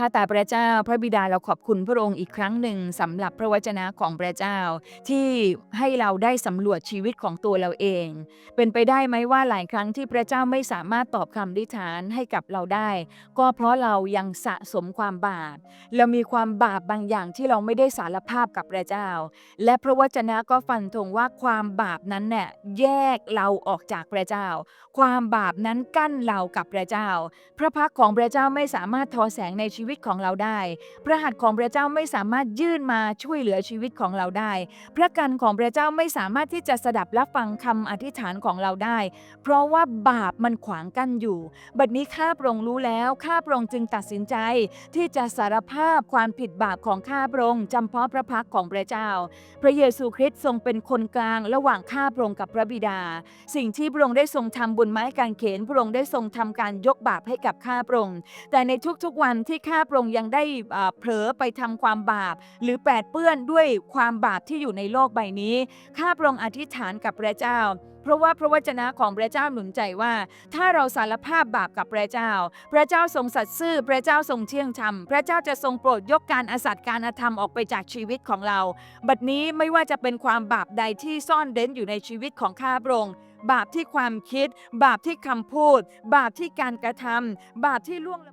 ข้าแต่พระเจ้า พระบิดาเราขอบคุณพระองค์อีกครั้งหนึ่งสำหรับพระวจนะของพระเจ้า ที่ให้เราได้สำรวจชีวิตของตัวเราเอง เป็นไปได้ไหมว่าหลายครั้งที่พระเจ้าไม่สามารถตอบคำอธิษฐานให้กับเราได้ ก็เพราะเรายังสะสมความบาปเรามีความบาปบางอย่างที่เราไม่ได้สารภาพกับพระเจ้า และพระวจนะก็ฟันธงว่าความบาปนั้นเนี่ยแยกเราออกจากพระเจ้า ความบาปนั้นกั้นเรากับพระเจ้า พระพักของพระเจ้าไม่สามารถทอแสงในชีวิตของเราได้ พระหัตถ์ของพระเจ้าไม่สามารถยื่นมาช่วยเหลือชีวิตของเราได้ พระกันของพระเจ้าไม่สามารถที่จะสดับรับฟังคำอธิษฐานของเราได้ เพราะว่าบาปมันขวางกั้นอยู่ บัดนี้ข้าพระองค์รู้แล้ว ข้าพระองค์จึงตัดสินใจ ที่จะสารภาพความผิดบาปของข้าพระองค์จำเพาะพระพักของพระเจ้า พระเยซูคริสต์ทรงเป็นคนกลางระหว่างข้าพระองค์กับพระบิดา สิ่งที่พระองค์ได้ทรงทำบนไม้กางเขนพระองค์ได้ทรงทำการยกบาปให้กับข้าพระองค์แต่ในทุกๆวันที่ข้าพระองค์ยังได้เผลอไปทำความบาป หรือแปดเปื้อนด้วยความบาปที่อยู่ในโลกใบนี้ ข้าพระองค์อธิษฐานกับพระเจ้า เพราะว่าพระวจนะของพระเจ้าหนุนใจว่า ถ้าเราสารภาพบาปกับพระเจ้า พระเจ้าทรงสัตย์ซื่อ พระเจ้าทรงเที่ยงธรรม พระเจ้าจะทรงโปรดยกการอาสัตย์การอธรรมออกไปจากชีวิตของเรา บัดนี้ไม่ว่าจะเป็นความบาปใดที่ซ่อนเร้นอยู่ในชีวิตของข้าพระองค์บาปที่ความคิด บาปที่คำพูด บาปที่การกระทำบาปที่ล่วง